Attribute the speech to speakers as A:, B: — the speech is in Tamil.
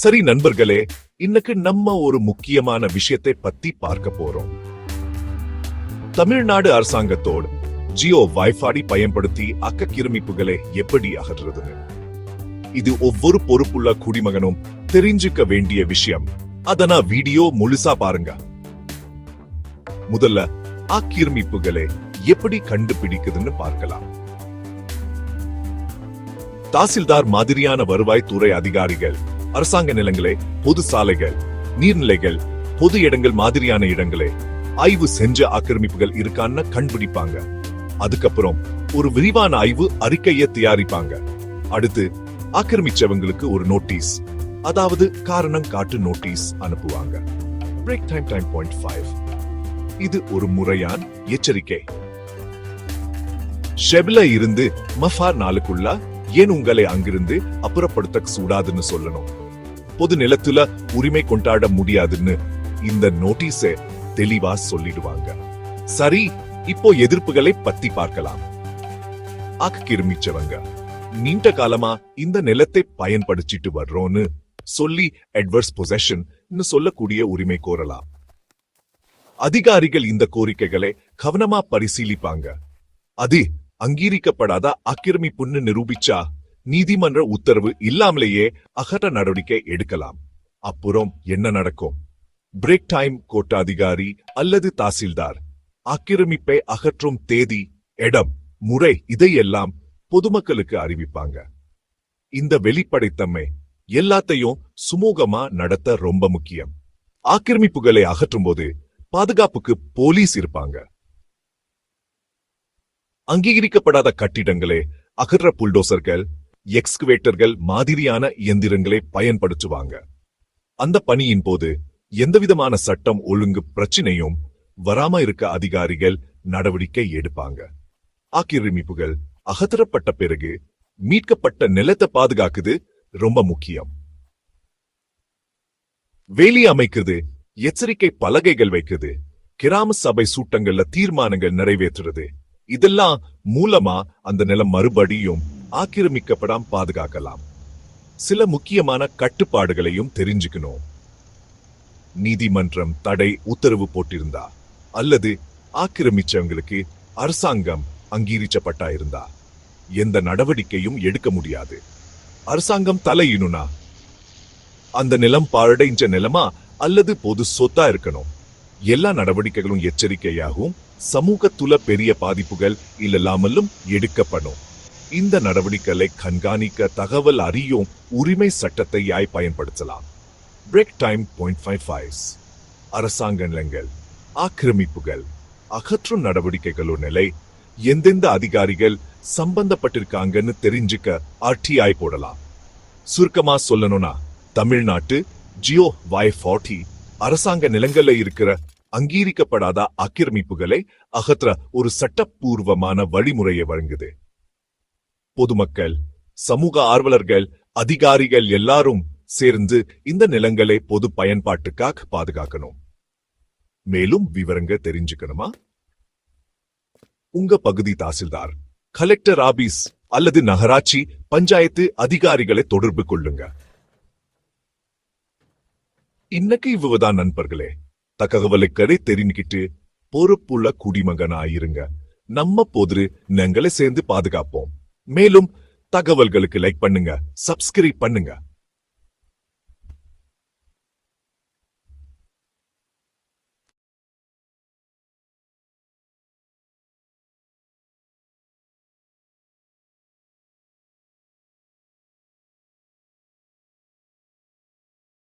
A: சரி நண்பர்களே இன்னைக்கு நம்ம ஒரு முக்கியமான விஷயத்தை பத்தி பார்க்க போறோம். தமிழ்நாடு அரசாங்கத்தோடு ஜியோ வைஃபாடி பயன்படுத்தி அக்க கிருமிப்புகளை எப்படி அகற்றுறதுன்னு. இது ஒவ்வொரு பொறுப்புள்ள குடிமகனும் தெரிஞ்சுக்க வேண்டிய விஷயம். அதனா வீடியோ முழுசா பாருங்க. முதல்ல ஆக்கிரமிப்புகளை எப்படி கண்டுபிடிக்குதுன்னு பார்க்கலாம். தாசில்தார் மாதிரியான வருவாய் துறை அதிகாரிகள் அரசாங்க நிலங்களை பொது சாலைகள் நீர்நிலைகள் பொது இடங்கள் மாதிரியான இடங்களை ஆய்வு செஞ்ச ஆக்கிரமிப்புகள் இருக்கான்னு கண்டுபிடிப்பாங்க. அதுக்கப்புறம் ஒரு விரிவான ஆய்வு அறிக்கையை தயாரிப்பாங்க. அடுத்து ஆக்கிரமிச்சவங்களுக்கு ஒரு நோட்டீஸ் அதாவது காரணம் காட்டு நோட்டீஸ் அனுப்புவாங்க. Break time time point five இது ஒரு முறையான எச்சரிக்கை. ஷெப்ல இருந்து மஃபார் நாளுக்குள்ள ஏன் உங்களை அங்கிருந்து அப்புறப்படுத்த கூடாதுன்னு சொல்லணும்? பொது நிலத்துல உரிமை கொண்டாட முடியாதுன்னு இந்த நோட்டீஸ தெளிவா சொல்லிடுவாங்க. சரி இப்போ எதிர்ப்புகளை பத்தி பார்க்கலாம். ஆக்கிரமிச்சவங்க நீண்ட காலமா இந்த நிலத்தை பயன்படுத்திட்டு வர்றோம்னு சொல்லி அட்வர்ஸ் பொசஷன் சொல்லக்கூடிய உரிமை கோரலாம். அதிகாரிகள் இந்த கோரிக்கைகளை கவனமா பரிசீலிப்பாங்க. அது அங்கீகரிக்கப்படாத ஆக்கிரமிப்புன்னு நிரூபிச்சா நீதிமன்ற உத்தரவு இல்லாமலேயே அகற்ற நடவடிக்கை எடுக்கலாம். அப்புறம் என்ன நடக்கும்? பிரேக் டைம் கோட்ட அதிகாரி அல்லது தாசில்தார் ஆக்கிரமிப்பை அகற்றும் தேதி இடம் முறை இதையெல்லாம் பொதுமக்களுக்கு அறிவிப்பாங்க. இந்த வெளிப்படைத்தன்மை எல்லாத்தையும் சுமூகமா நடத்த ரொம்ப முக்கியம். ஆக்கிரமிப்புகளை அகற்றும் போது பாதுகாப்புக்கு போலீஸ் இருப்பாங்க. அங்கீகரிக்கப்படாத கட்டிடங்களே அகற்ற புல்டோசர்கள் எக்ஸ்குவேட்டர்கள் மாதிரியான இயந்திரங்களை பயன்படுத்துவாங்க. அந்த பணியின் போது எந்தவிதமான சட்டம் ஒழுங்கு பிரச்சனையும் வராம இருக்க அதிகாரிகள் நடவடிக்கை எடுப்பாங்க. ஆக்கிரமிப்புகள் அகத்தரப்பட்ட பிறகு மீட்கப்பட்ட நிலத்தை பாதுகாக்குது ரொம்ப முக்கியம். வேலி அமைக்குது எச்சரிக்கை பலகைகள் வைக்குது கிராம சபை சூட்டங்கள்ல தீர்மானங்கள் நிறைவேற்றுறது. இதெல்லாம் மூலமா அந்த நிலம் மறுபடியும் ஆக்கிரமிக்கப்படாம பாதுகாக்கலாம். சில முக்கியமான கட்டுப்பாடுகளையும் தெரிஞ்சுக்கணும். நீதிமன்றம் தடை உத்தரவு போட்டிருந்தா அல்லது ஆக்கிரமிச்சவங்களுக்கு அரசாங்கம் அங்கீகரிக்கப்பட்டா இருந்தா எந்த நடவடிக்கையும் எடுக்க முடியாது. அரசாங்கம் தலையினுனா அந்த நிலம் பாழடைஞ்ச நிலமா அல்லது பொது சொத்தா இருக்கணும். எல்லா நடவடிக்கைகளும் எச்சரிக்கையாகவும் சமூகத்துல பெரிய பாதிப்புகள் இல்லாமலும் எடுக்கப்படும். இந்த நடவடிக்கைகளை கண்காணிக்க தகவல் அறியும் உரிமை சட்டத்தை யாய் பயன்படுத்தலாம். Break time point five fives அரசாங்க நிலங்கள் ஆக்கிரமிப்புகள் அகற்றும் நடவடிக்கைகளோ நிலை எந்தெந்த அதிகாரிகள் சம்பந்தப்பட்டிருக்காங்கன்னு தெரிஞ்சுக்க ஆர்டிஐ போடலாம். சுருக்கமா சொல்லணும்னா தமிழ்நாட்டு ஜியோ வாய் ஃபார்ட்டி அரசாங்க நிலங்கள்ல இருக்கிற அங்கீகரிக்கப்படாத ஆக்கிரமிப்புகளை அகற்ற ஒரு சட்டப்பூர்வமான வழிமுறையை வழங்குது. பொதுமக்கள் சமூக ஆர்வலர்கள் அதிகாரிகள் எல்லாரும் சேர்ந்து இந்த நிலங்களை பொது பயன்பாட்டுக்காக பாதுகாக்கணும். மேலும் விவரங்க தெரிஞ்சுக்கணுமா? உங்க பகுதி தாசில்தார் கலெக்டர் ஆபீஸ் அல்லது நகராட்சி பஞ்சாயத்து அதிகாரிகளை தொடர்பு கொள்ளுங்க. இன்னைக்கு இவ்வளவுதான் நண்பர்களே தகவலுக்கரை தெரிஞ்சுக்கிட்டு பொறுப்புள்ள குடிமகனாயிருங்க. நம்ம போது நங்களை சேர்ந்து பாதுகாப்போம். மேலும் தகவல்களுக்கு லைக் பண்ணுங்க சப்ஸ்கிரைப் பண்ணுங்க.